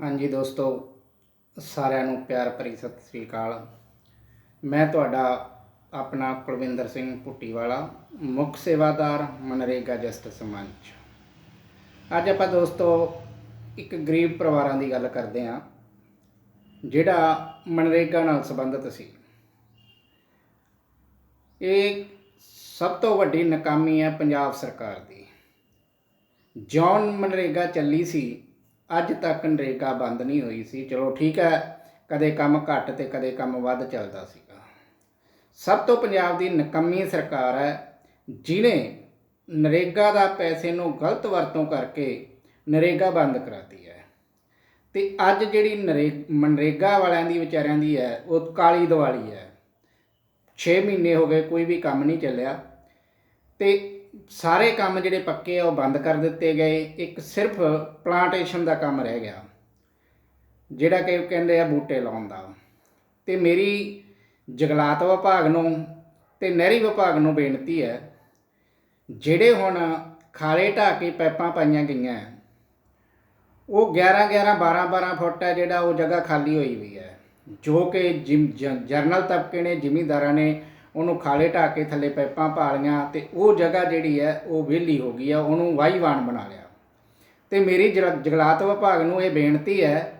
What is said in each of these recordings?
ਹਾਂਜੀ ਦੋਸਤੋ, ਸਾਰਿਆਂ ਨੂੰ ਪਿਆਰ ਭਰੀ ਸਤਿ ਸ੍ਰੀ ਅਕਾਲ। ਮੈਂ ਤੁਹਾਡਾ ਆਪਣਾ ਕੁਲਵਿੰਦਰ ਸਿੰਘ ਪੁੱਟੀਵਾਲਾ ਮੁੱਖ ਸੇਵਾਦਾਰ, ਮਨਰੇਗਾ ਜਸਟਿਸ ਮੰਚ ਅੱਜ ਆਪਾਂ ਦੋਸਤੋ ਇੱਕ ਗਰੀਬ ਪਰਿਵਾਰਾਂ ਦੀ ਗੱਲ ਕਰਦੇ ਹਾਂ, ਜਿਹੜਾ ਮਨਰੇਗਾ ਨਾਲ ਸੰਬੰਧਿਤ ਸੀ। ਇਹ ਸਭ ਤੋਂ ਵੱਡੀ ਨਾਕਾਮੀ ਹੈ ਪੰਜਾਬ ਸਰਕਾਰ ਦੀ। ਜੌਨ ਮਨਰੇਗਾ ਚੱਲੀ ਸੀ ਅੱਜ ਤੱਕ ਨਰੇਗਾ ਬੰਦ ਨਹੀਂ ਹੋਈ ਸੀ। ਚਲੋ ਠੀਕ ਹੈ, ਕਦੇ ਕੰਮ ਘੱਟ ਤੇ ਕਦੇ ਕੰਮ ਵੱਧ ਚੱਲਦਾ ਸੀਗਾ। ਸਭ ਤੋਂ ਪੰਜਾਬ ਦੀ ਨਕੰਮੀ ਸਰਕਾਰ ਹੈ ਜਿਨੇ ਨਰੇਗਾ ਦਾ ਪੈਸੇ ਨੂੰ ਗਲਤ ਵਰਤੋਂ ਕਰਕੇ ਨਰੇਗਾ ਬੰਦ ਕਰਾਤੀ ਹੈ। ਤੇ ਅੱਜ ਜਿਹੜੀ ਨਰੇ, ਮਨਰੇਗਾ ਵਾਲਿਆਂ ਦੀ, ਵਿਚਾਰਿਆਂ ਦੀ ਹੈ, ਉਹ ਕਾਲੀ ਦਿਵਾਲੀ ਹੈ। 6 ਮਹੀਨੇ ਹੋ ਗਏ, ਕੋਈ ਵੀ ਕੰਮ ਨਹੀਂ ਚੱਲਿਆ। ਤੇ ਸਾਰੇ ਕੰਮ ਜਿਹੜੇ ਪੱਕੇ ਆ, ਉਹ ਬੰਦ ਕਰ ਦਿੱਤੇ ਗਏ। ਇੱਕ ਸਿਰਫ ਪਲਾਂਟੇਸ਼ਨ ਦਾ ਕੰਮ ਰਹਿ ਗਿਆ, ਜਿਹੜਾ ਕਿ ਕਹਿੰਦੇ ਆ ਬੂਟੇ ਲਾਉਣ ਦਾ। ਤੇ ਮੇਰੀ ਜੰਗਲਾਤ ਵਿਭਾਗ ਨੂੰ ਤੇ ਨਹਿਰੀ ਵਿਭਾਗ ਨੂੰ ਬੇਨਤੀ ਹੈ, ਜਿਹੜੇ ਹੁਣ ਖਾਲੇ ਢਾਹ ਕੇ ਪੈਪਾਂ ਪਾਈਆਂ ਗਈਆਂ, ਉਹ 11 11 12 12 ਫੁੱਟ ਹੈ, ਜਿਹੜਾ ਉਹ ਜਗ੍ਹਾ ਖਾਲੀ ਹੋਈ ਹੋਈ ਹੈ। ਜੋ ਕਿ ਜਿਮ ਜ- ਜਰਨਲ ਤਬਕੇ ਨੇ, ਜ਼ਿਮੀਂਦਾਰਾਂ ਨੇ ਉਹਨੂੰ ਖਾਲੇ ਢਾਹ ਕੇ ਥੱਲੇ ਪੈਪਾਂ ਪਾ ਲਈਆਂ ਤੇ ਉਹ ਜਗ੍ਹਾ ਜਿਹੜੀ ਹੈ ਉਹ ਵਿਹਲੀ ਹੋ ਗਈ ਆ, ਉਹਨੂੰ ਵਾਹੀਵਾਨ ਬਣਾ ਲਿਆ। ਤੇ ਮੇਰੀ ਜਗ- ਜੰਗਲਾਤ ਵਿਭਾਗ ਨੂੰ ਇਹ ਬੇਨਤੀ ਹੈ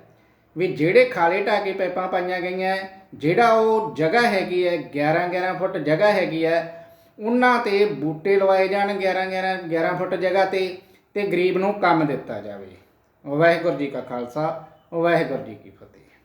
ਵੀ ਜਿਹੜੇ ਖਾਲੇ ਢਾਹ ਕੇ ਪੈਪਾਂ ਪਾਈਆਂ ਗਈਆਂ, ਜਿਹੜਾ ਉਹ ਜਗ੍ਹਾ ਹੈਗੀ ਹੈ 11 11 ਫੁੱਟ ਜਗ੍ਹਾ ਹੈਗੀ ਹੈ, ਉਹਨਾਂ ਤੇ ਬੂਟੇ ਲਵਾਏ ਜਾਣ 11 11 11 ਫੁੱਟ ਜਗ੍ਹਾ ਤੇ ਤੇ ਗਰੀਬ ਨੂੰ ਕੰਮ ਦਿੱਤਾ ਜਾਵੇ। ਵਾਹਿਗੁਰੂ ਜੀ ਕਾ ਖਾਲਸਾ, ਵਾਹਿਗੁਰੂ ਜੀ ਕੀ ਫਤਿਹ।